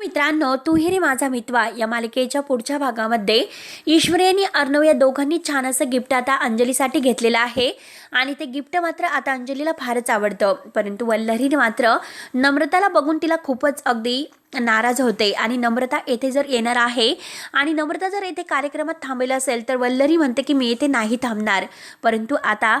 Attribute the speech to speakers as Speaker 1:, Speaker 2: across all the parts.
Speaker 1: मित्रांनो तू ही रे माझा मितवा. या मालिकेच्या पुढच्या भागामध्ये ईश्वरी आणि अर्णव या दोघांनी छान असं गिफ्ट आता अंजलीसाठी घेतलेलं आहे. आणि ते गिफ्ट मात्र आता अंजलीला फारच आवडतं. परंतु वल्लरीने मात्र नम्रताला बघून तिला खूपच अगदी नाराज होते आणि नम्रता येथे जर येणार आहे आणि नम्रता जर येथे कार्यक्रमात थांबेला असेल तर वल्लरी म्हणते की मी येथे नाही थांबणार. परंतु आता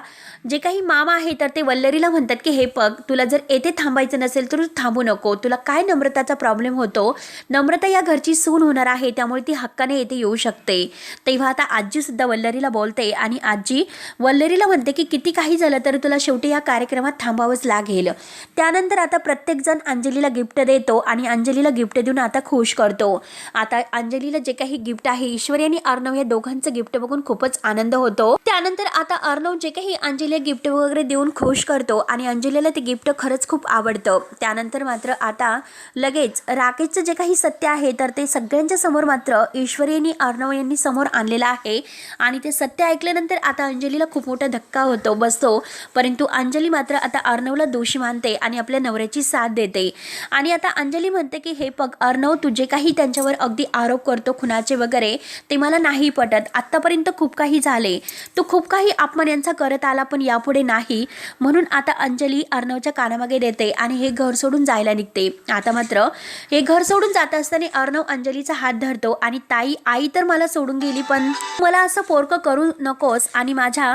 Speaker 1: जे काही मामा आहे तर ते वल्लरीला म्हणतात की हे पग तुला जर येथे थांबायचं नसेल तर तू थांबू नको. तुला काय नम्रताचा प्रॉब्लेम होतो? नम्रता या घरची सून होणार आहे त्यामुळे ती हक्काने येथे येऊ शकते. तेव्हा आता आजीसुद्धा वल्लरीला बोलते आणि आजी वल्लरीला म्हणते की किती काही झालं तर तुला शेवटी या कार्यक्रमात थांबावंच लागेल. त्यानंतर आता प्रत्येकजण अंजलीला गिफ्ट देतो आणि अंजली अंजलीला गिफ्ट देऊन आता खुश करतो. आता अंजलीला जे काही गिफ्ट आहे ईश्वरी आणि अर्णव या दोघांचं गिफ्ट बघून खूपच आनंद होतो. त्यानंतर आता अर्णव जे काही अंजलीला गिफ्ट वगैरे देऊन खुश करतो आणि अंजलीला ते गिफ्ट खरंच खूप आवडतं. त्यानंतर मात्र आता लगेच राकेशचं जे काही सत्य आहे तर ते सगळ्यांच्या समोर मात्र ईश्वरी आणि अर्णव यांनी समोर आणलेलं आहे. आणि ते सत्य ऐकल्यानंतर आता अंजलीला खूप मोठा धक्का होतो बसतो. परंतु अंजली मात्र आता अर्णवला दोषी मानते आणि आपल्या नवऱ्याची साथ देते. आणि आता अंजली म्हणते की हे पग अर्णव तू जे काही त्यांच्यावर अगदी आरोप करतो खुनाचे वगैरे ते मला नाही पटत. आत्तापर्यंत खूप काही झाले. तू खूप काही अपमान यांचा करत आला पण यापुढे नाही. म्हणून आता अंजली अर्णवच्या कानामागे देते आणि हे घर सोडून जायला निघते. आता मात्र हे घर सोडून जात असताना अर्णव अंजलीचा हात धरतो आणि ताई आई तर मला सोडून गेली पण मला असं पोरकं करू नकोस आणि माझ्या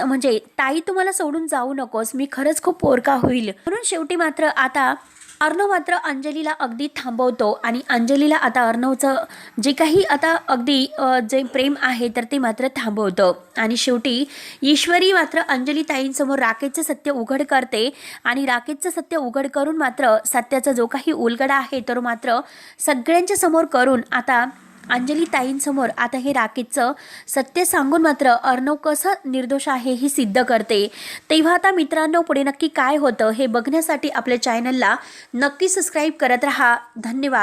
Speaker 1: म्हणजे ताई तुम्हाला सोडून जाऊ नकोस मी खरंच खूप पोरका होईल. म्हणून शेवटी मात्र आता अर्णव मात्र अंजलीला अगदी थांबवतो आणि अंजलीला आता अर्णवचं जे काही आता अगदी जे प्रेम आहे तर ते मात्र थांबवतं. आणि शेवटी ईश्वरी मात्र अंजली ताईंसमोर राकेशचं सत्य उघड करते आणि राकेशचं सत्य उघड करून मात्र सत्याचा जो काही उलगडा आहे तर मात्र सगळ्यांच्या समोर करून आता अंजली ताईंसमोर आता हे राकेशचं सत्य सांगून मात्र अर्णव कसं निर्दोष आहे हे सिद्ध करते. तेव्हा आता मित्रांनो पुढे नक्की काय होतं हे बघण्यासाठी आपल्या चॅनलला नक्की सबस्क्राईब करत राहा. धन्यवाद.